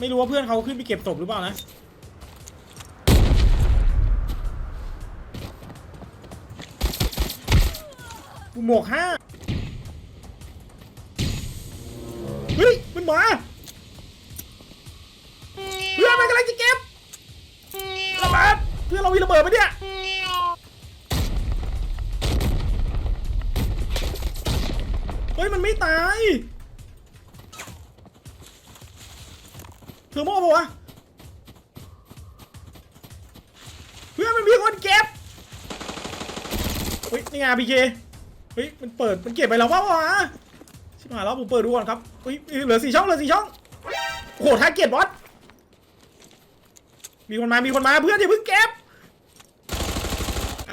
ไม่รู้ว่าเพื่อนเขาขึ้นไปเก็บศพหรือเปล่านะกูหมวกห้า เฮ้ยนี่ไงพีเคเฮ้ยมันเปิดมันเก็บไปแล้ววะวะชิบหายแล้วผมเปิดดูก่อนครับเฮ้ยเหลือสี่ช่องเหลือสี่ช่องโอ้โหท้าเกียรติบอสมีคนมา มีคนมาเพื่อนอย่าเพิ่งเก็บ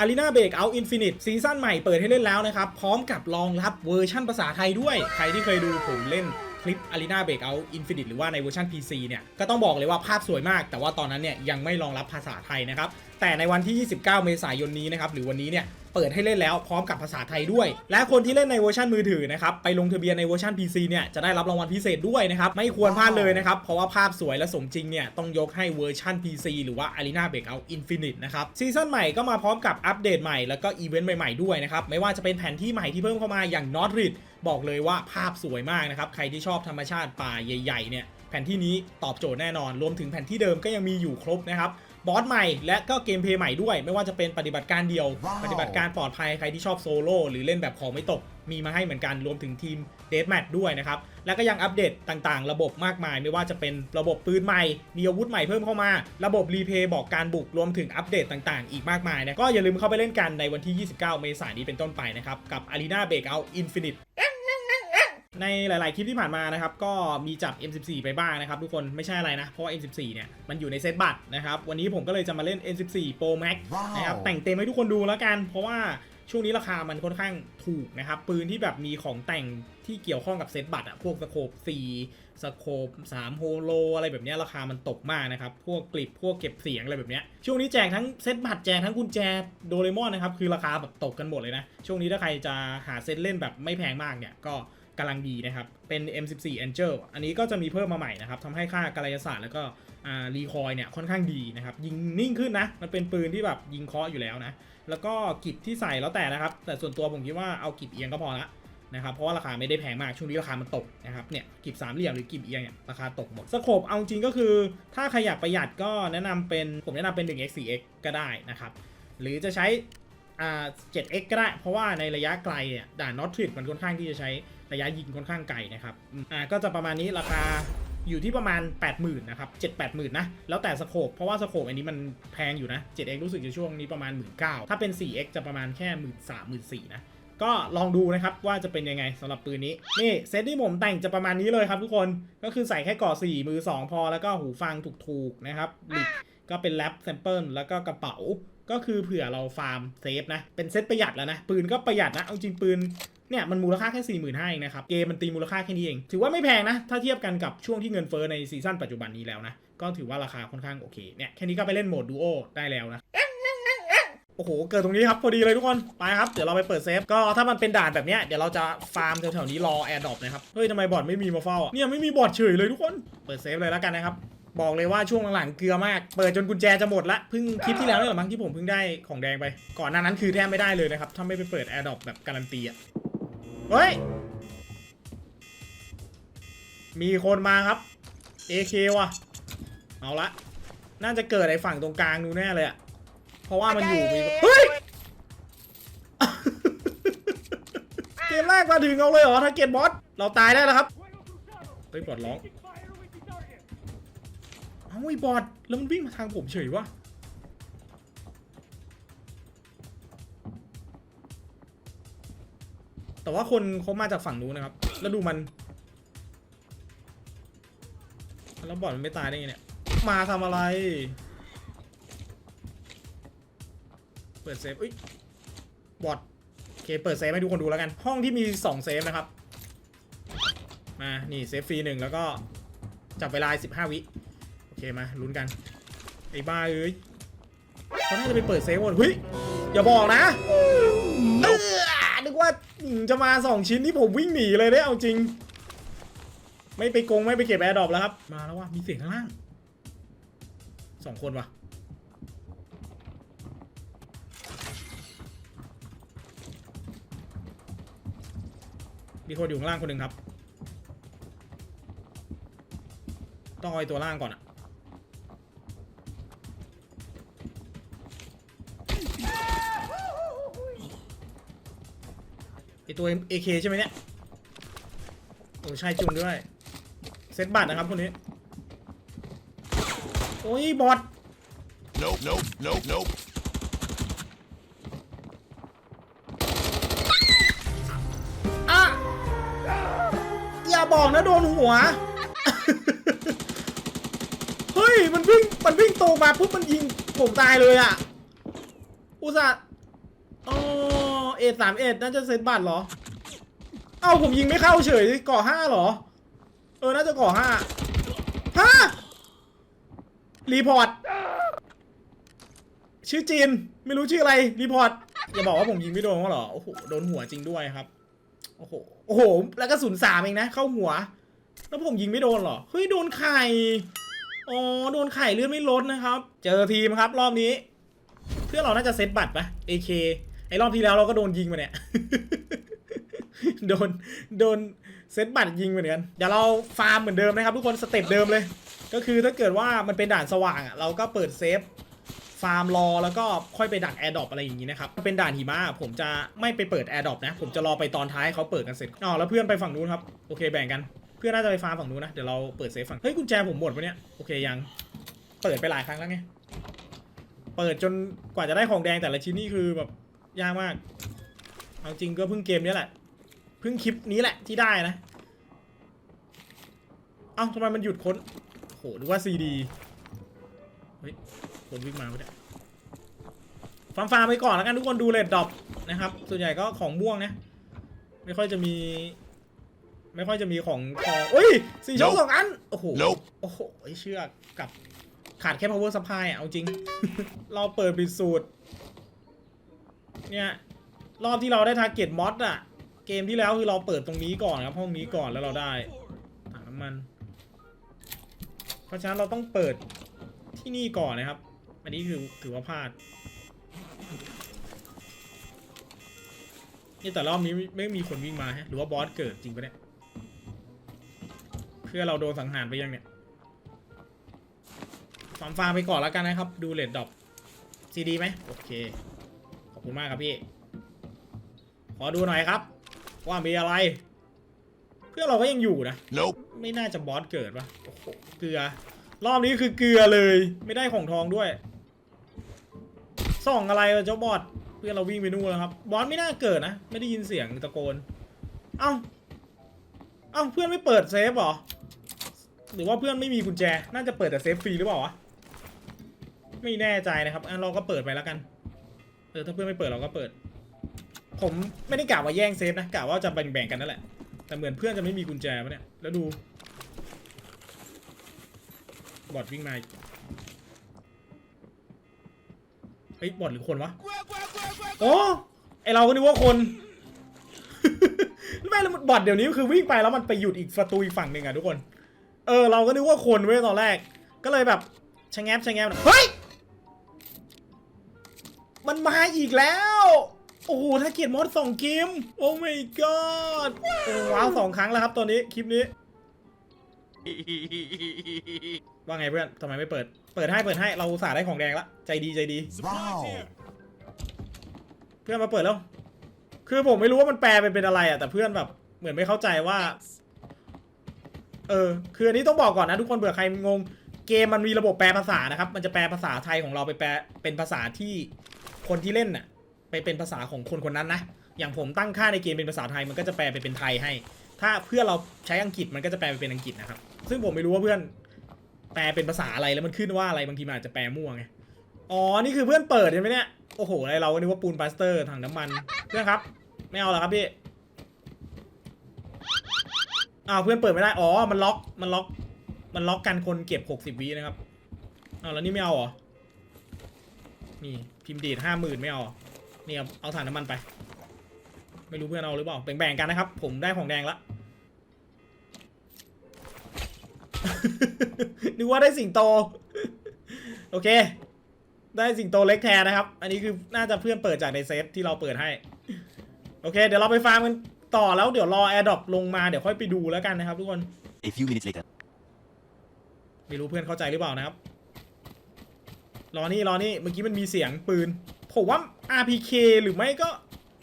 a r e n a Breakout Infinite ซีซั่นใหม่เปิดให้เล่นแล้วนะครับ พร้อมกับรองรับเวอร์ชั่นภาษาไทยด้วย ใครที่เคยดูผมเล่นคลิป a r e n a Breakout Infinite หรือว่าในเวอร์ชัน PC เนี่ย ก็ต้องบอกเลยว่าภาพสวยมาก แต่ว่าตอนนั้นเนี่ยยังไม่รองรับภาษาไทยนะครับ แต่ในวันที่ 29 เมษายนนี้นะครับหรือวันนี้เนี่ยเปิดให้เล่นแล้วพร้อมกับภาษาไทยด้วย และคนที่เล่นในเวอร์ชันมือถือนะครับไปลงทะเบียนในเวอร์ชัน PC เนี่ยจะได้รับรางวัลพิเศษด้วยนะครับไม่ควรพลาดเลยนะครับเพราะว่าภาพสวยและสมจริงเนี่ยต้องยกให้เวอร์ชัน PC หรือว่า Arena Breakout Infinite นะครับซีซั่นใหม่ก็มาพร้อมกับอัปเดตใหม่แล้วก็อีเวนต์ใหม่ๆด้วยนะครับไม่ว่าจะเป็นแผนที่ใหม่ที่เพิ่มเข้ามาอย่าง Northrid บอกเลยว่าภาพสวยมากนะครับใครที่ชอบธรรมชาติป่าใหญ่ๆเนี่ยแผนที่นี้ตอบโจทย์แน่นอน รวมถึงแผนที่เดิมก็ยังมีอยู่ครบนะครับ บอสใหม่ และก็เกมเพลย์ใหม่ด้วย ไม่ว่าจะเป็นปฏิบัติการเดียวว้าวปฏิบัติการปลอดภัยใครที่ชอบโซโล่หรือเล่นแบบของไม่ตก มีมาให้เหมือนกันรวมถึงทีมเด a แมทด้วยนะครับ แล้วก็ยังอัปเดตต่างๆ ระบบมากมาย ไม่ว่าจะเป็นระบบปืนใหม่ มีอาวุธใหม่เพิ่มเข้ามา ระบบรีเพย์บอกการบุกรวมถึงอัปเดตต่างๆ อีกมากมายนะก็อย่าลืมเข้าไปเล่นกันในวันที่ 29 เมษายนนี้เป็นต้นไปนะครับกับ Arena Breakout Infinite ในหลาย ๆ คลิปที่ผ่านมานะครับก็มีจับ M14 ไปบ้างนะครับทุกคนไม่ใช่อะไรนะเพราะว่า M14 เนี่ยมันอยู่ในเซตบัตรนะครับวันนี้ผมก็เลยจะมาเล่น M14 Pro Max ว้าวนะครับแต่งเต็มให้ทุกคนดูแล้วกัน เพราะว่าช่วงนี้ราคามันค่อนข้างถูกนะครับปืนที่แบบมีของแต่งที่เกี่ยวข้องกับเซตบัตรอะพวกสโคป4สโคป3โฮโลอะไรแบบเนี้ยราคามันตกมากนะครับพวกกลิปพวกเก็บเสียงอะไรแบบเนี้ยช่วงนี้แจกทั้งเซตบัตรแจกทั้งกุญแจโดเรมอนนะครับคือราคาแบบตกกันหมดเลยนะช่วงนี้ถ้าใครจะหาเซตเล่นแบบไม่แพงมากเนี่ยก็ กำลังดีนะครับ เป็น M14 Angel อันนี้ก็จะมีเพิ่มมาใหม่นะครับทำให้ค่ากายศาสตร์แล้วก็รีคอยเนี่ยค่อนข้างดีนะครับ ยิงนิ่งขึ้นนะ มันเป็นปืนที่แบบยิงเคาะอยู่แล้วนะ แล้วก็กิบที่ใส่แล้วแต่นะครับ แต่ส่วนตัวผมคิดว่าเอากิบเอียงก็พอละนะครับ เพราะว่าราคาไม่ได้แพงมาก ช่วงนี้ราคามันตกนะครับ เนี่ยกิบสามเหลี่ยมหรือกิบเอียงเนี่ยราคาตกหมด สโคปเอาจริงก็คือ ถ้าใครอยากประหยัดก็แนะนำเป็นผมแนะนำเป็น 1x 4x ก็ได้นะครับ หรือจะใช้อ่า 7x ก็ได้ เพราะว่าในระยะไกลเนี่ยด่านนอตทริดมันค่อนข้างที่จะใช้ ระยะยิงค่อนข้างไกลนะครับอ่าก็จะประมาณนี้ราคาอยู่ที่ประมาณ 80,000นะครับ7 8 0 0 0นะ แล้วแต่สโคปเพราะว่าสโคปอันนี้มันแพงอยู่นะ 7x รู้สึกจะช่วงนี้ประมาณ 19,000ถ้าเป็น 4x จะประมาณแค่ 13,000 14,000นะก็ลองดูนะครับว่าจะเป็นยังไงสำหรับปืนนี้ นี่เซตที่ผมแต่งจะประมาณนี้เลยครับทุกคนก็คือใส่แค่ก่อ4มือ 2 พอแล้วก็หูฟังถูกๆนะครับลิกก็เป็นแรปแซมเปิลแล้วก็กระเป๋าก็คือเผื่อเราฟาร์มเซฟนะ เป็นเซตประหยัดแล้วนะ ปืนก็ประหยัดนะ เอาจริงปืน เนี่ยมันมูลค่าแค่4 5 0 0 0เองนะครับ เกมมันตีมูลค่าแค่นี้เอง ถือว่าไม่แพงนะ ถ้าเทียบกันกับช่วงที่เงินเฟ้อในซีซั่นปัจจุบันนี้แล้วนะ ก็ถือว่าราคาค่อนข้างโอเค เนี่ยแค่นี้ก็ไปเล่นโหมดดูโอได้แล้วนะโอ้โห เกิดตรงนี้ครับ พอดีเลยทุกคน ไปครับ เดี๋ยวเราไปเปิดเซฟ ก็ถ้ามันเป็นด่านแบบเนี้ย เดี๋ยวเราจะฟาร์มแถวๆนี้รอแอร์ดรอปนะครับ เฮ้ยทำไมบอทไม่มีมาเฝ้าอะเนี่ยไม่มีบอทเฉยเลยทุกคน เปิดเซฟเลยแล้วกันนะครับ บอกเลยว่าช่วงหลังๆเกลือมาก เปิดจนกุญแจจะหมดละเพิ่งคลิปที่แล้วนี่แหละมั้งที่ผมเพิ่งได้ของแดงไป ก่อนหน้านั้นคือแทบไม่ได้เลยนะครับ ถ้าไม่ไปเปิดแอร์ดรอปแบบการันตีอะ เฮ้ย มีคนมาครับ AK ว่ะ เอาละ น่าจะเกิดไอ้ฝั่งตรงกลางนูนแน่เลยอะเพราะว่ามันอยู่มีเฮ้ย เกมแรกมาถึงเอาเลยเหรอถ้าเกตบอส เราตายได้แล้วครับ เฮ้ยบอดร้อง เอ้าไอ้บอดแล้วมันวิ่งมาทางผมเฉยวะ แต่ว่าคนเขามาจากฝั่งนู้นนะครับ แล้วดูมัน แล้วบอดมันไม่ตายได้ไงเนี่ย มาทำอะไร เปิดเซฟอุ้ยบอดโอเค เปิดเซฟให้ทุกคนดูแล้วกัน ห้องที่มี2เซฟนะครับ มา นี่เซฟฟรีหนึ่งแล้วก็จับเวลา15วิ โอเค มาลุ้นกัน ไอ้บ้าเอ้ยเขาน่าจะไปเปิดเซฟหมดเฮ้ย อย่าบอกนะ จะมา 2 ชิ้นที่ผมวิ่งหนีเลยได้เอาจริง ไม่ไปโกงไม่ไปเก็บแอร์ดรอปแล้วครับ มาแล้วว่ะมีเสียงข้างล่างสองคนว่ะมีคนอยู่ข้างล่างคนหนึ่งครับ ต้องเอาไอ้ตัวล่างก่อนอะ ไอตัว AK ใช่ไหมเนี่ยโอ้ใช่จุงด้วย เซตบัตรนะครับคนนี้ โอ้ย บอท Nope, nope, nope, nope. อะอย่าบอกนะโดนหัว เฮ้ย มันวิ่ง มันวิ่งตรงมาปุ๊บมันยิงผมตายเลยอะ อุตส่าห์อ๋อเอ็ดสามเอ็ดน่าจะเซตบัตรเหรอ เอ้าผมยิงไม่เข้าเฉยก่อห้าเหรอ เออ น่าจะก่อห้าฮะรีพอร์ต ชื่อจีน ไม่รู้ชื่ออะไร รีพอร์ต อย่าบอกว่าผมยิงไม่โดนเขาเหรอ โอ้โห โดนหัวจริงด้วยครับ โอ้โห โอ้โห แล้วก็ศูนย์สามเองนะ เข้าหัว แล้วผมยิงไม่โดนเหรอ เฮ้ย โดนไข่ อ๋อ โดนไข่เลือดไม่ลดนะครับ เจอทีมครับ รอบนี้ เพื่อนเราน่าจะเซตบัตรปะ AK ไอ้รอบที่แล้วเราก็โดนยิงมาเนี่ย โดนโดนเซตบัตรยิงเหมือนกันเดี๋ยวเราฟาร์มเหมือนเดิมนะครับทุกคนสเต็ปเดิมเลย ก็คือถ้าเกิดว่ามันเป็นด่านสว่างอะเราก็เปิดเซฟฟาร์มรอแล้วก็ค่อยไปดักแอร์ดรอปอะไรอย่างนี้นะครับเป็นด่านหิมะผมจะไม่ไปเปิดแอร์ดรอปนะ ผมจะรอไปตอนท้ายเขาเปิดกันเสร็จอ๋อแล้วเพื่อนไปฝั่งนู้นครับโอเคแบ่งกันเพื่อนน่าจะไปฟาร์มฝั่งนู้นนะเดี๋ยวเราเปิดเซฟฝั่งเฮ้ยกุญแจผมหมดปะเนี่ยโอเคยังเปิดไปหลายครั้งแล้วไงเปิดจนกว่าจะได้ของแดงแต่ละชิ้นนี่คือแบบ ยากมาก เอาจริงก็เพิ่งเกมนี้แหละ เพิ่งคลิปนี้แหละที่ได้นะ เอ้าทำไมมันหยุดค้น โหหรือว่าซีดีเฮ้ยคนวิ่งมาไม่ได้ฟาร์มฟาร์มไปก่อนแล้วกันทุกคนดูเลดดรอปนะครับ ส่วนใหญ่ก็ของม่วงนะ ไม่ค่อยจะมี ไม่ค่อยจะมีของทองอุ้ยสี่ช่อง Nope สองอัน โอ้โห Nope โอ้โหไอ้เชือกกับขาดแค่ power supply อะ เอาจริง เราเปิดปิดสูตร เนี่ยรอบที่เราได้ทาร์เก็ตมอสอะเกมที่แล้วคือเราเปิดตรงนี้ก่อนครับห้องนี้ก่อนแล้วเราได้ถังน้ำมัน เพราะฉะนั้นเราต้องเปิดที่นี่ก่อนนะครับ อันนี้คือถือว่าพลาดนี่แต่รอบนี้ไม่มีคนวิ่งมาฮะหรือว่าบอสเกิดจริงปะเนี่ยเพื่อเราโดนสังหารไปยังเนี่ยฟาร์มฟาร์มไปก่อนแล้วกันนะครับ ดูเลดดอปซีดีไหมโอเค คุณมากครับพี่ ขอดูหน่อยครับ ว่ามีอะไร เพื่อนเราก็ยังอยู่นะ Nope. ไม่น่าจะบอสเกิดปะโอ้โหเกลือ รอบนี้คือเกลือเลย ไม่ได้ของทองด้วย ส่องอะไรวะเจ้าบอสเพื่อนเราวิ่งไปนู่นแล้วครับ บอสไม่น่าเกิดนะ ไม่ได้ยินเสียงตะโกน เอ้า เอ้าเพื่อนไม่เปิดเซฟเหรอ หรือว่าเพื่อนไม่มีกุญแจ น่าจะเปิดแต่เซฟฟรีหรือเปล่าวะ ไม่แน่ใจนะครับ อันเราก็เปิดไปแล้วกันเอ อถ้าเพื่อนไม่เปิดเราก็เปิด ผมไม่ได้กะว่าแย่งเซฟนะกะว่าจะแบ่งๆกันนั่นแหละ แต่เหมือนเพื่อนจะไม่มีกุญแจปะเนี่ย แล้วดู บอดวิ่งมาอีกเฮ้ยบอดหรือคนวะ โอ้ไอเราก็นึกว่าคนไม่แล้วบอดเดี๋ยวนี้คือวิ่งไปแล้วมันไปหยุดอีกประตูอีกฝั่งหนึ่งอะทุกคน เออเราก็นึกว่าคนเว้ยตอนแรก ก็เลยแบบชะแงบชะแงบเฮ้ย มันมาอีกแล้ว โอ้โหถ้าเกียรติมอดสองเกมโอ้ my god โอ้ว้าวสองครั้งแล้วครับตอนนี้คลิปนี้ ว่าไงเพื่อนทำไมไม่เปิด เปิดให้เปิดให้เราอุตสาห์ได้ของแดงละใจดีใจดี Wow. เพื่อนมาเปิดแล้ว คือผมไม่รู้ว่ามันแปลเป็นเป็นอะไรอะ แต่เพื่อนแบบ เหมือนไม่เข้าใจว่า เออ คืออันนี้ต้องบอกก่อนนะทุกคนเผื่อใครงง เกมมันมีระบบแปลภาษานะครับ มันจะแปลภาษาไทยของเราไปแปลเป็นภาษาที่ คนที่เล่นน่ะ ไปเป็นภาษาของคนคนนั้นนะ อย่างผมตั้งค่าในเกมเป็นภาษาไทยมันก็จะแปลไปเป็นไทยให้ ถ้าเพื่อเราใช้อังกฤษมันก็จะแปลไปเป็นอังกฤษนะครับ ซึ่งผมไม่รู้ว่าเพื่อนแปลเป็นภาษาอะไรแล้วมันขึ้นว่าอะไรบางทีมันอาจจะแปลมั่วไง อ๋อ นี่คือเพื่อนเปิดใช่ไหมเนี่ย โอ้โหอะไรเราก็นึกว่าปูนปาสเตอร์ถังน้ำมัน เพื่อนครับ ไม่เอาเหรอครับพี่ อ้าวเพื่อนเปิดไม่ได้ อ๋อ มันล็อก มันล็อก มันล็อกกันคนเก็บหกสิบวินะครับ อ้าวแล้วนี่ไม่เอาเหรอ นี่ พิมพ์ดีดห้าหมื่นไม่เอาเหรอนี่เอาเอาถังน้ำมันไป ไม่รู้เพื่อนเอาหรือเปล่าแบ่งๆกันนะครับ ผมได้ของแดงละนึกว่าได้สิงโต โอเค ได้สิงโตเล็กแทนนะครับ อันนี้คือน่าจะเพื่อนเปิดจากในเซฟที่เราเปิดให้ โอเค เดี๋ยวเราไปฟาร์มกันต่อแล้วเดี๋ยวรอแอร์ดรอปลงมาเดี๋ยวค่อยไปดูแล้วกันนะครับทุกคน A few minutes later. ไม่รู้เพื่อนเข้าใจหรือเปล่านะครับ รอนี่รอนี่เมื่อกี้มันมีเสียงปืน ผมว่า RPK หรือไม่ก็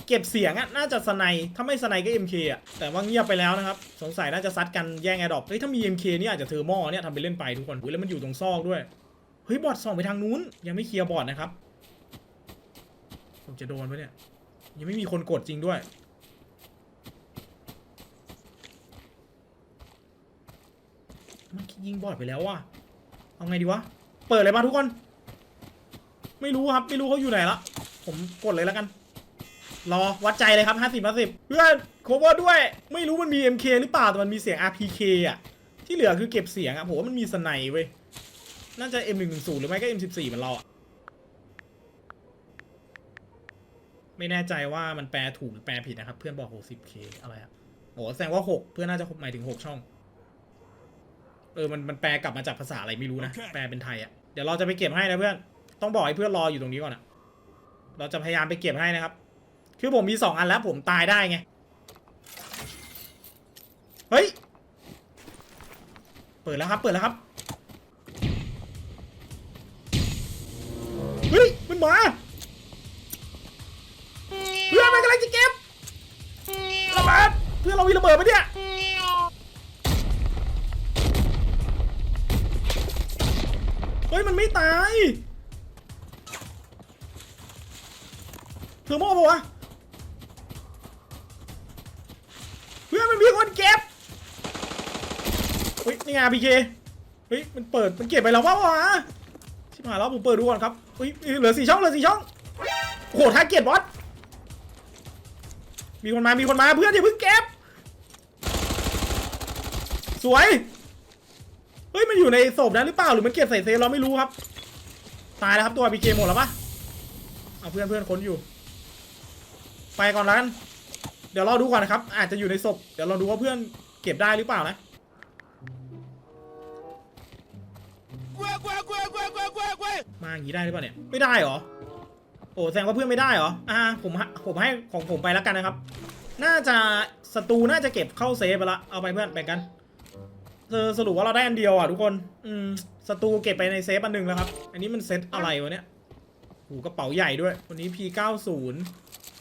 เก็บเสียงอะน่าจะสไนด์ถ้าไม่สไนด์ก็ MK อะแต่ว่าเงียบไปแล้วนะครับ สงสัยน่าจะซัดกันแย่งแอร์ดรอปเฮ้ยถ้ามี MK นี่อาจจะเทอร์โมเนี่ยทำไปเล่นไปทุกคนแล้วมันอยู่ตรงซอกด้วย เฮ้ยบอทส่องไปทางนู้น ยังไม่เคลียร์บอทนะครับ ผมจะโดนปะเนี่ย ยังไม่มีคนกดจริงด้วย มันยิงบอดไปแล้วว่ะ เอาไงดีวะ เปิดเลยมาทุกคน ไม่รู้ครับไม่รู้เขาอยู่ไหนละผมกดเลยแล้วกัน รอวัดใจเลยครับ 50 50 เพื่อนโคเวอร์ด้วย ไม่รู้มันมี MK หรือเปล่าแต่มันมีเสียง RPK อะ ที่เหลือคือเก็บเสียงอะผมว่ามันมีสไนเว้ยน่าจะ M110 หรือไม่ก็ M14 เหมือนเราอะไม่แน่ใจว่ามันแปลถูกหรือแปลผิดนะครับ เพื่อนบอก 60K อะไรอะโอ้แสดงว่า 6 เพื่อนน่าจะหมายถึง 6 ช่อง เออมันมันแปลกลับมาจากภาษาอะไรไม่รู้นะโอเคแปลเป็นไทยอะ่ะเดี๋ยวเราจะไปเก็บให้นะเพื่อน ต้องบอกให้เพื่อนรออยู่ตรงนี้ก่อนอะเราจะพยายามไปเก็บให้นะครับ คือผมมีสองอันแล้วผมตายได้ไง เฮ้ย เปิดแล้วครับ เปิดแล้วครับ เฮ้ย มันมา เพื่อนมันกำลังจะเก็บระเบิดเพื่อนเรามีระเบิดปะเนี่ย เฮ้ยนี่ไงพีเคเฮ้ยมันเปิดมันเก็บไปแล้วปะวะชิบหายแล้วผมเปิดดูก่อนครับเฮ้ยเหลือสี่ช่องเหลือสี่ช่องโอ้โหท้าเกียรติบอสมีคนมามีคนมาเพื่อนอย่าเพิ่งเก็บ สวยเฮ้ยมันอยู่ในศพนั้นหรือเปล่าหรือมันเก็บใส่เซฟเราไม่รู้ครับ ตายแล้วครับตัวพีเคหมดแล้วปะเอาเพื่อนเพื่อนค้นอยู่ ไปก่อนแล้วกันเดี๋ยวรอดูก่อนนะครับ อาจจะอยู่ในศพเดี๋ยวเราดูว่าเพื่อนเก็บได้หรือเปล่านะ มาอย่างนี้ได้หรือเปล่าเนี่ย ไม่ได้เหรอ โอ้แสดงว่าเพื่อนไม่ได้เหรอ อ่า ผมผมให้ของผมไปแล้วกันนะครับ น่าจะศัตรูน่าจะเก็บเข้าเซฟไปละ เอาไปเพื่อนแบ่งกันเออสรุปว่าเราได้อันเดียวอะทุกคน อืมศัตรูเก็บไปในเซฟอันหนึ่งแล้วครับ อันนี้มันเซตอะไรวะเนี่ยโอ้กระเป๋าใหญ่ด้วย วันนี้ P90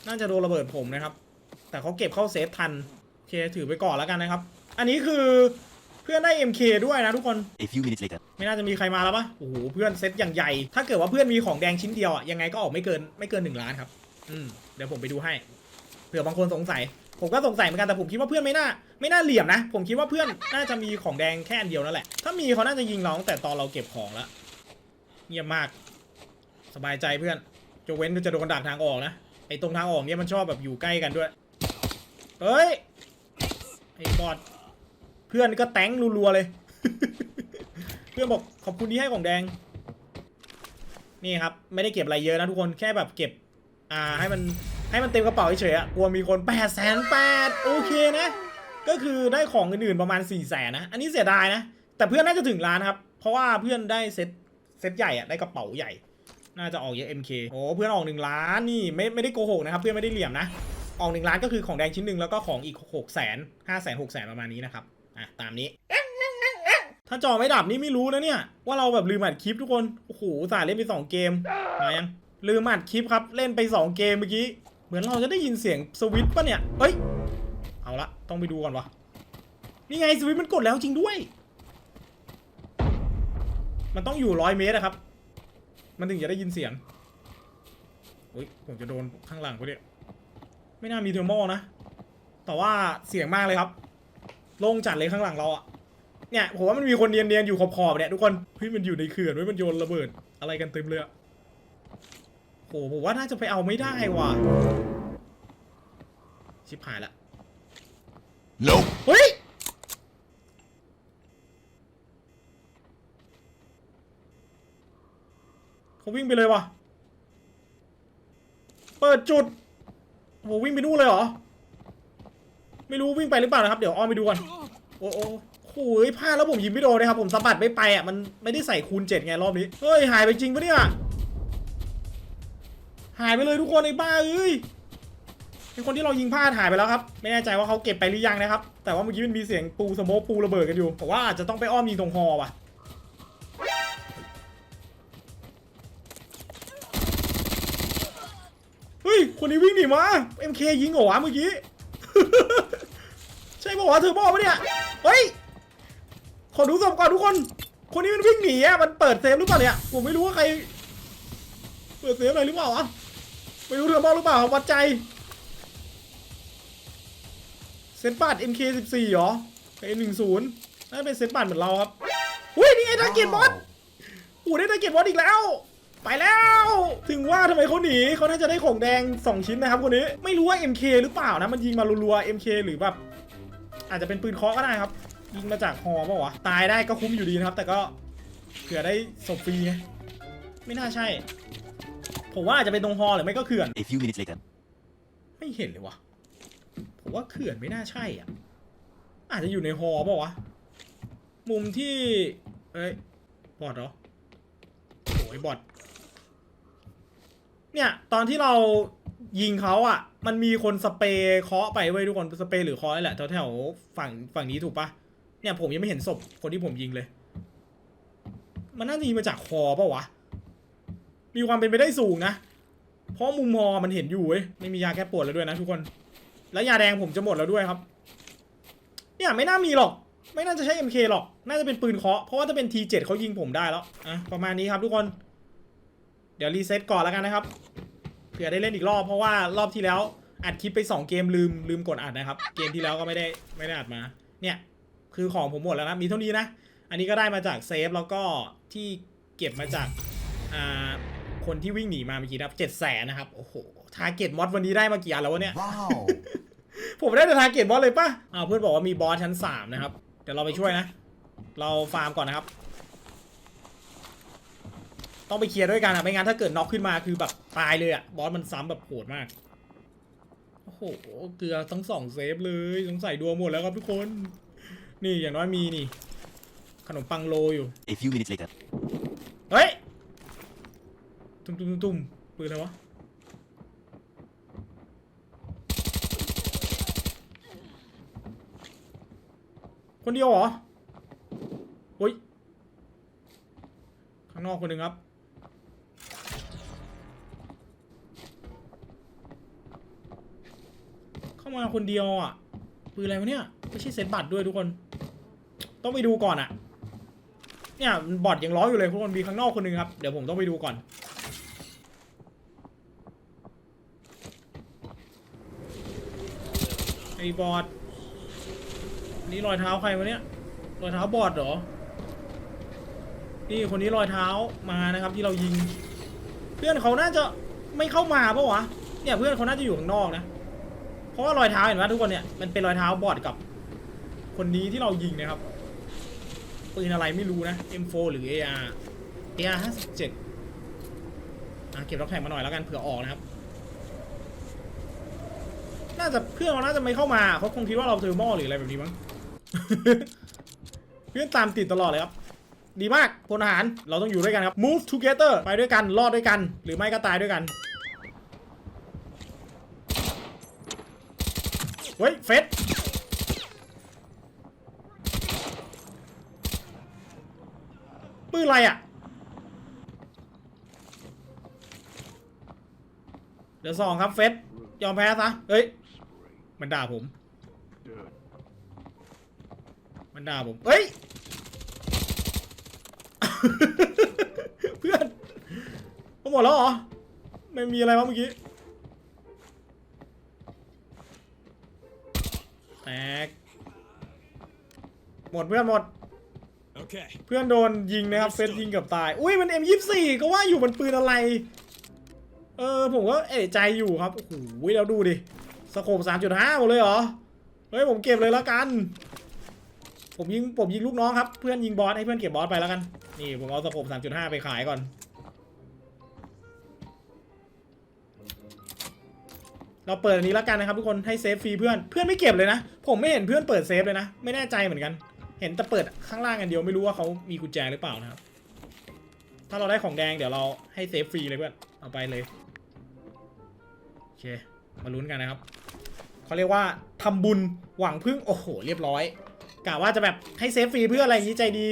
น่าจะโดนระเบิดผมนะครับ แต่เขาเก็บเข้าเซฟทัน โอเค ถือไปก่อนแล้วกันนะครับ อันนี้คือเพื่อนได้ MK ด้วยนะทุกคน A few minutes later. ไม่น่าจะมีใครมาแล้วปะโอ้โห เพื่อนเซตอย่างใหญ่ ถ้าเกิดว่าเพื่อนมีของแดงชิ้นเดียวอะ ยังไงก็ออกไม่เกินไม่เกินหนึ่งล้านครับ อืม เดี๋ยวผมไปดูให้ เผื่อบางคนสงสัย ผมก็สงสัยเหมือนกัน แต่ผมคิดว่าเพื่อนไม่น่า ไม่น่าเหลี่ยมนะ ผมคิดว่าเพื่อนน่าจะมีของแดงแค่อันเดียวนั่นแหละ ถ้ามีเขาน่าจะยิงเราตั้งแต่ตอนเราเก็บของแล้ว เงียบมาก สบายใจเพื่อนจะเว้นจะโดนดักทางออกนะ ไอ้ตรงทางออกเนี่ยมันชอบแบบอยู่ใกล้กันด้วย เฮ้ย ไอ้บอด เพื่อนก็แต้งรัวๆเลย เพื่อนบอกขอบคุณที่ให้ของแดง นี่ครับ ไม่ได้เก็บอะไรเยอะนะทุกคนแค่แบบเก็บ อ่าให้มันให้มันเต็มกระเป๋าเฉยๆอะกลัวมีคน8ปดแสนแปดโอเคนะ ก็คือได้ของอื่นๆประมาณ4ี่แสนนะ อันนี้เสียดายนะ แต่เพื่อนน่าจะถึงล้านครับ เพราะว่าเพื่อนได้เซ็ตเซ็ตใหญ่อะได้กระเป๋าใหญ่ น่าจะออกเยอะ MK โอ้เพื่อนออกหนึ่งล้านนี่ไม่ไม่ได้โกหกนะครับ เพื่อนไม่ได้เหลี่ยมนะ ออกหนึ่งล้านก็คือของแดงชิ้นหนึ่งแล้วก็ของอีกหกแสนห้าแสนหกแสนประมาณนี้นะครับ อะตามนี้ ถ้าจอไม่ดับนี่ไม่รู้นะเนี่ย ว่าเราแบบลืมอัดคลิปทุกคน โอ้โหสาเล่นไปสองเกมมายังลืมอัดคลิปครับเล่นไปสองเกมเมื่อกี้ เหมือนเราจะได้ยินเสียงสวิตช์ปะเนี่ยเอ้ย เอาละต้องไปดูก่อนวะนี่ไงสวิตช์มันกดแล้วจริงด้วย มันต้องอยู่ร้อยเมตรอะครับ มันถึงจะได้ยินเสียงอุ้ยผมจะโดนข้างหลังกูเนี่ยไม่น่ามีเทอร์โมนะ แต่ว่าเสียงมากเลยครับ โล่งจัดเลยข้างหลังเราอะ เนี่ยผมว่ามันมีคนเนียนๆอยู่ขอบๆเนี่ยทุกคนเฮ้ยมันอยู่ในเขื่อนไว้ยมันโยนระเบิดอะไรกันเต็มเลยอะโหผมว่าน่าจะไปเอาไม่ได้ว่ะชิบหายละ Nope. เฮ้ยเขาวิ่งไปเลยว่ะ เปิดจุดโหวิ่งไปนู่นเลยเหรอ ไม่รู้วิ่งไปหรือเปล่านะครับ เดี๋ยวอ้อมไปดูก่อน โอ้โอ้โหโอ้ยพลาดแล้วผมยิงไม่โดนเลยครับผมสะบัดไม่ไปอะมันไม่ได้ใส่คูณเจ็ดไงรอบนี้เฮ้ยหายไปจริงปะเนี่ยหายไปเลยทุกคนไอ้บ้าเอ้ยเป็นคนที่เรายิงพลาดหายไปแล้วครับ ไม่แน่ใจว่าเขาเก็บไปหรือยังนะครับ แต่ว่าเมื่อกี้มันมีเสียงปูสโมกปูระเบิดกันอยู่ผมว่าอาจจะต้องไปอ้อมยิงตรงฮอว่ะเฮ้ยคนนี้วิ่งหนีมา MK ยิงเหรอวะเมื่อกี้ ใช่ป่าวะเธอบอกปะเนี่ยเฮ้ย ขอดูศพก่อนทุกคน คนนี้มันวิ่งหนีอะมันเปิดเซฟหรือเปล่าเนี่ย ผมไม่รู้ว่าใคร เปิดเซฟอะไรหรือเปล่าวะ ไม่รู้เธอบอกหรือเปล่าวัดใจ เซตบัตร MK14 เหรอ M10 น่าจะเป็นเซตบัตรเหมือนเราครับอุ้ยนี่ไอ้ทาเกียบอสโอ้ได้ทาเกียบอสอีกแล้ว ไปแล้ว ถึงว่าทำไมเขาหนีเขาน่าจะได้ของแดง 2 ชิ้นนะครับคนนี้ ไม่รู้ว่า MK หรือเปล่านะ มันยิงมารัวๆ MK หรือแบบอาจจะเป็นปืนเคาะก็ได้ครับ ยิงมาจากฮอเปล่าวะ ตายได้ก็คุ้มอยู่ดีนะครับ แต่ก็เผื่อได้ศพฟรีไงไม่น่าใช่ ผมว่าอาจจะเป็นตรงฮอหรือไม่ก็เขื่อน A few minutes later. ไม่เห็นเลยวะผมว่าเขื่อนไม่น่าใช่อะ อาจจะอยู่ในฮอเปล่าวะ มุมที่ เอ้ย บอดเหรอโอ้ยบอด เนี่ย ตอนที่เรายิงเขาอะ มันมีคนสเปรย์เคาะไปเว้ยทุกคน สเปรย์หรือเคาะนี่แหละแถวๆฝั่งฝั่งนี้ถูกปะ เนี่ยผมยังไม่เห็นศพคนที่ผมยิงเลย มันน่าจะยิงมาจากคอเปล่าวะ มีความเป็นไปได้สูงนะ เพราะมุมมอมันเห็นอยู่เว้ย ไม่มียาแก้ปวดแล้วด้วยนะทุกคน แล้วยาแดงผมจะหมดแล้วด้วยครับ เนี่ยไม่น่ามีหรอก ไม่น่าจะใช่ MK หรอก น่าจะเป็นปืนเคาะ เพราะว่าถ้าเป็น T7 เขายิงผมได้แล้ว อะประมาณนี้ครับทุกคน เดี๋ยวรีเซ็ตก่อนแล้วกันนะครับเผื่อได้เล่นอีกรอบเพราะว่ารอบที่แล้วอัดคลิปไป 2 เกมลืมลืมกดอัดนะครับ เกมที่แล้วก็ไม่ได้ไม่ได้อัดมา เนี่ย คือของผมหมดแล้วนะมีเท่านี้นะ อันนี้ก็ได้มาจากเซฟแล้วก็ที่เก็บมาจากอ่าคนที่วิ่งหนีมาเมื่อกี้นะครับเจ็ดแสนนะครับ โอ้โห ทาร์เก็ตมอดวันนี้ได้มากี่อันแล้ววะเนี่ย Wow. ผมได้แต่ทาร์เก็ตบอสเลยปะอ้าวเพื่อนบอกว่ามีบอสชั้นสามนะครับ เดี๋ยวเราไปช่วยนะ เราฟาร์มก่อนนะครับ ต้องไปเคลียร์ด้วยกันอะไม่งั้นถ้าเกิดน็อกขึ้นมาคือแบบตายเลยอะบอสมันซ้ำแบบโหดมาก โอ้โห เกลือทั้งสองเซฟเลยสงสัยดวงหมดแล้วครับทุกคน นี่อย่างน้อยมีนี่ ขนมปังโลอยู่ A few minutes later. เฮ้ย ตุ้มตุ้มตุ้มตุ้มปืนอะไรวะ คนเดียวเหรอเฮ้ย ข้างนอกคนหนึ่งครับ เข้ามาคนเดียวอะปืนอะไรวะเนี่ย ไม่ใช่เซตบัตรด้วยทุกคน ต้องไปดูก่อนอะเนี่ยบอดยังร้ออยู่เลยทุกคนมีข้างนอกคนหนึงครับ เดี๋ยวผมต้องไปดูก่อนไอ้บอดนี่รอยเท้าใครวะเนี่ยรอยเท้าบอดเหรอ นี่คนนี้รอยเท้ามานะครับ ที่เรายิง เพื่อนเขาน่าจะไม่เข้ามาปะวะเนี่ยเพื่อนเขาน่าจะอยู่ข้างนอกนะเพราะว่ารอยเท้าเห็นไหมทุกคนเนี่ยมันเป็นรอยเท้าบอดกับ คนนี้ที่เรายิงนะครับ ปืนอะไรไม่รู้นะ M4 หรือ AR AR 57อะเก็บล็อกแท็กมาหน่อยแล้วกันเผื่อออกนะครับ น่าจะเพื่อนเขาน่าจะไม่เข้ามาเขาคงคิดว่าเราเทอร์โมหรืออะไรแบบนี้มั้ง เพื่อนตามติดตลอดเลยครับ ดีมากพลทหารเราต้องอยู่ด้วยกันครับ move together ไปด้วยกันรอดด้วยกัน หรือไม่ก็ตายด้วยกันเฮ้ยเฟส ปืนอะไรอะเดี๋ยวสองครับเฟสยอมแพ้ซะเฮ้ย มันด่าผม มันด่าผมเฮ้ย เพื่อนหมดแล้วเหรอ ไม่มีอะไรวะเมื่อกี้ แตก หมดเพื่อนหมด เพื่อนโดนยิงนะครับเฟสยิงเกับตาย อุ้ยมัน M24 ก็ว่าอยู่มันปืนอะไร เออผมก็เอะใจอยู่ครับ โอ้โหแล้วดูดิสโคป3.5หมดเลยเหรอ เฮ้ยผมเก็บเลยแล้วกัน ผมยิงผมยิงลูกน้องครับ เพื่อนยิงบอสให้เพื่อนเก็บบอสไปแล้วกัน นี่ผมเอาสโคป3.5 ไปขายก่อน เราเปิดอันนี้แล้วกันนะครับทุกคนให้เซฟฟรีเพื่อน เพื่อนไม่เก็บเลยนะ ผมไม่เห็นเพื่อนเปิดเซฟเลยนะ ไม่แน่ใจเหมือนกัน เห็นแต่เปิดข้างล่างกันเดียวไม่รู้ว่าเขามีกุญแจหรือเปล่านะครับ ถ้าเราได้ของแดงเดี๋ยวเราให้เซฟฟรีเลยเพื่อนเอาไปเลยโอเคมาลุ้นกันนะครับเขาเรียกว่าทำบุญหวังพึ่งโอ้โห เรียบร้อยกะว่าจะแบบให้เซฟฟรีเพื่ออะไรอย่างนี้ใจดี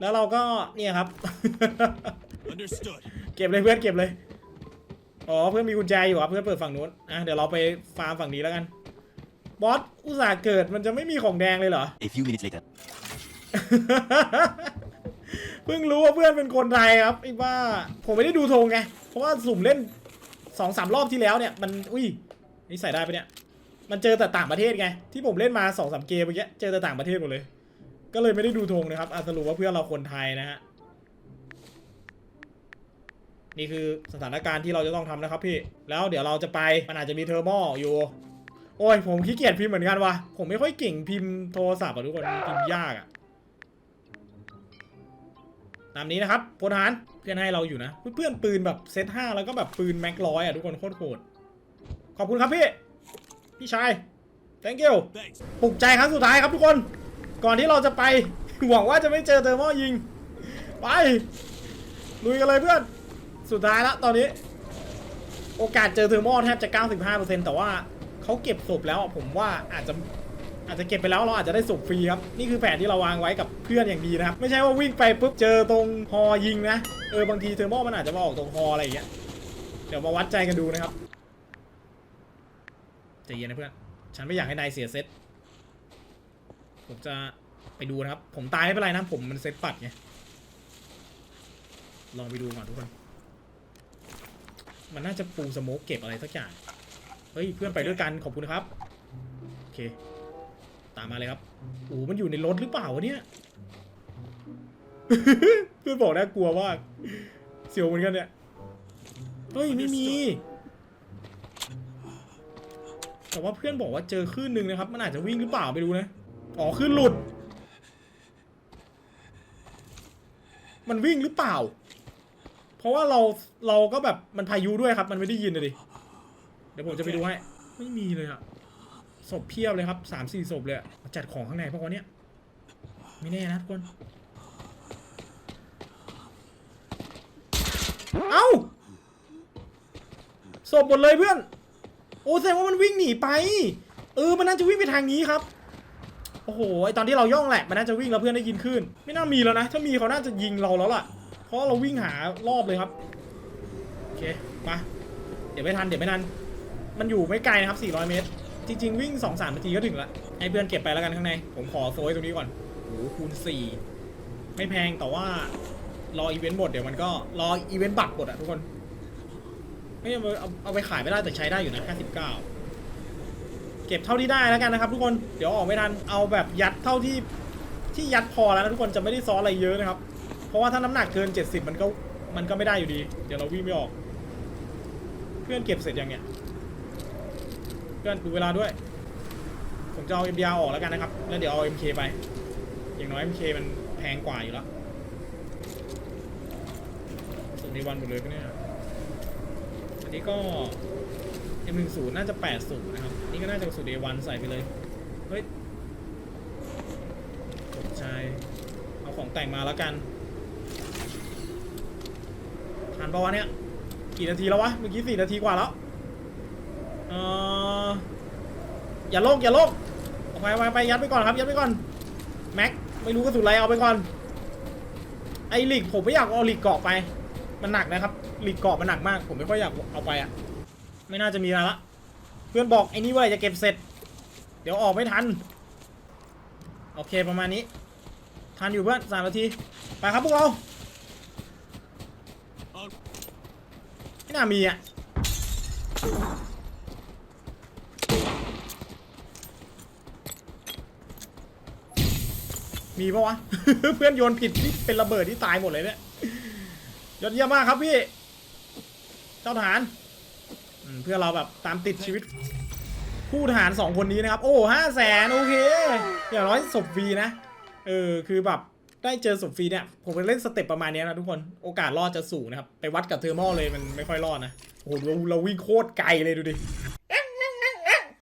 แล้วเราก็เนี่ยครับ Understood. เก็บเลยเพื่อนเก็บเลยอ๋อเพื่อนมีกุญแจอยู่ครับเพื่อนเปิดฝั่งนู้นอะเดี๋ยวเราไปฟาร์มฝั่งนี้แล้วกัน บอสอุตส่าห์เกิดมันจะไม่มีของแดงเลยเหรอ A few minutes later. เพิ่งรู้ว่าเพื่อนเป็นคนไทยครับไอ้บ้าผมไม่ได้ดูธงไง เพราะว่าสุ่มเล่นสองสามรอบที่แล้วเนี่ย มันอุ้ยนี่ใส่ได้ปะเนี่ย มันเจอแต่ต่างประเทศไง ที่ผมเล่นมาสองสามเกมเมื่อกี้เจอแต่ต่างประเทศหมดเลย ก็เลยไม่ได้ดูธงนะครับอาสรุปว่าเพื่อนเราคนไทยนะฮะนี่คือสถานการณ์ที่เราจะต้องทำนะครับพี่ แล้วเดี๋ยวเราจะไป มันอาจจะมีเทอร์โมอยู่ โอ้ยผมขี้เกียจพิมพ์เหมือนกันวะผมไม่ค่อยเก่งพิมพ์โทรศัพท์อะทุกคนพิมพ์ยากอะตามนี้นะครับพลทหารเพื่อนให้เราอยู่นะเพื่อนปืนแบบเซตห้าแล้วก็แบบปืนแม็กร้อยอะทุกคนโคตรโหดขอบคุณครับพี่พี่ชาย thank you ปลุกใจครั้งสุดท้ายครับทุกคน ก่อนที่เราจะไปหวังว่าจะไม่เจอเทอร์โมยิง ไปลุยกันเลยเพื่อนสุดท้ายแล้วตอนนี้ โอกาสเจอเทอร์โมแทบจะ 95%แต่ว่า เขาเก็บศพแล้วอะผมว่าอาจจะอาจจะเก็บไปแล้วเราอาจจะได้ศพฟรีครับ นี่คือแผนที่เราวางไว้กับเพื่อนอย่างดีนะครับ ไม่ใช่ว่าวิ่งไปปุ๊บเจอตรงฮอยิงนะ เออบางทีเทอร์โมมันอาจจะมาออกตรงฮออะไรอย่างเงี้ยเดี๋ยวมาวัดใจกันดูนะครับใจเย็นนะเพื่อน ฉันไม่อยากให้นายเสียเซตผมจะไปดูนะครับ ผมตายไม่เป็นไรนะผมมันเซตปัดไง ลองไปดูก่อนทุกคน มันน่าจะปูสโมกเก็บอะไรสักอย่าง ฮ้ยเพื่อนไปด้วยกันขอบคุณครับโอเค ตามมาเลยครับโอ้มันอยู่ในรถหรือเปล่าวะเนี่ยเพื่อนบอกน่ากลัวมากเสียวเหมือนกันเนี่ยเฮ้ยไม่มี แต่ว่าเพื่อนบอกว่าเจอคลื่นหนึ่งนะครับ มันอาจจะวิ่งหรือเปล่าไม่รู้นะอ๋อคลื่นหลุด มันวิ่งหรือเปล่า เพราะว่าเราเราก็แบบมันพายุด้วยครับ มันไม่ได้ยินเลยดิ ดี๋ยวผมจะไปดูให้ ไม่มีเลยอะศพเพียบเลยครับสามสี่ศพเลยอะจัดของข้างในพวกวันเนี้ยไม่แน่นะทุกคน เอ้าศพหมดเลยเพื่อน โอ้แสดงว่ามันวิ่งหนีไป เออ มันน่าจะวิ่งไปทางนี้ครับ โอ้โห ไอตอนที่เราย่องแหละ มันน่าจะวิ่งแล้วเพื่อนได้ยินขึ้น ไม่น่ามีแล้วนะ ถ้ามีเขาน่าจะยิงเราแล้วล่ะ เพราะเราวิ่งหารอบเลยครับ โอเค มา เดี๋ยวไม่ทัน เดี๋ยวไม่ทัน มันอยู่ไม่ไกลนะครับ 400 เมตร จริง ๆ วิ่ง 2-3นาทีก็ถึงละให้เพื่อนเก็บไปแล้วกันข้างใน ผมขอโซยตรงนี้ก่อนโอ้โหคูณ 4 ไม่แพงแต่ว่ารออีเวนต์หมดเดี๋ยวมันก็รออีเวนต์บัตรหมดอะทุกคน ไม่เอาเอาเอาไปขายไม่ได้แต่ใช้ได้อยู่นะ 59 เก็บเท่าที่ได้แล้วกันนะครับ ทุกคนเดี๋ยวออกไม่ทันเอาแบบยัดเท่าที่ที่ยัดพอแล้วนะทุกคนจะไม่ได้ซ้อนอะไรเยอะนะครับ เพราะว่าถ้าน้ำหนักเกิน 70 มันก็มันก็ไม่ได้อยู่ดี เดี๋ยวเราวิ่งไม่ออก เพื่อนเก็บเสร็จยังเนี่ย เพื่อนดูเวลาด้วยผมจะเอา MDR ออกแล้วกันนะครับ แล้วเดี๋ยวเอา MK ไป อย่างน้อย MK มันแพงกว่าอยู่แล้วสุดในวันหมดเลยปะเนี่ย อันนี้ก็ M10 น่าจะ 80 นะครับ นี่ก็น่าจะสูตร A1 ใส่ไปเลย เฮ้ยตกใจเอาของแต่งมาแล้วกันทันปะวะเนี่ย กี่นาทีแล้ววะ เมื่อกี้สี่นาทีกว่าแล้ว เออ อย่าโลกอย่าโลกเอาไปเอาไปไปยัดไปก่อนครับยัดไปก่อนแม็กไม่รู้กระสุนอะไรเอาไปก่อน ไอหลีกผมไม่อยากเอาหลีกเกาะไป มันหนักนะครับหลีกเกาะมันหนักมาก ผมไม่ค่อยอยากเอาไปอะ ไม่น่าจะมีอะไรละ เพื่อนบอกไอ้นี่ว่าจะเก็บเสร็จ เดี๋ยวออกไม่ทัน โอเคประมาณนี้ ทันอยู่เพื่อนสามนาที ไปครับพวกเราไม่น่ามีอะ มีปะวะ เพื่อนโยนผิดที่เป็นระเบิดที่ตายหมดเลยเนี่ยยอดเยี่ยมมากครับพี่ เจ้าทหารอืมเพื่อเราแบบตามติดชีวิต ผู้ทหารสองคนนี้นะครับ โอ้ห้าแสนโอเค อย่างน้อยศพฟรีนะ เออ คือแบบได้เจอศพฟรีเนี่ย ผมไปเล่นสเต็ปประมาณเนี้ยนะทุกคน โอกาสรอดจะสูงนะครับ ไปวัดกับเทอร์โมเลยมันไม่ค่อยรอดนะ โอ้โหเราเราวิ่งโคตรไกลเลยดูดิ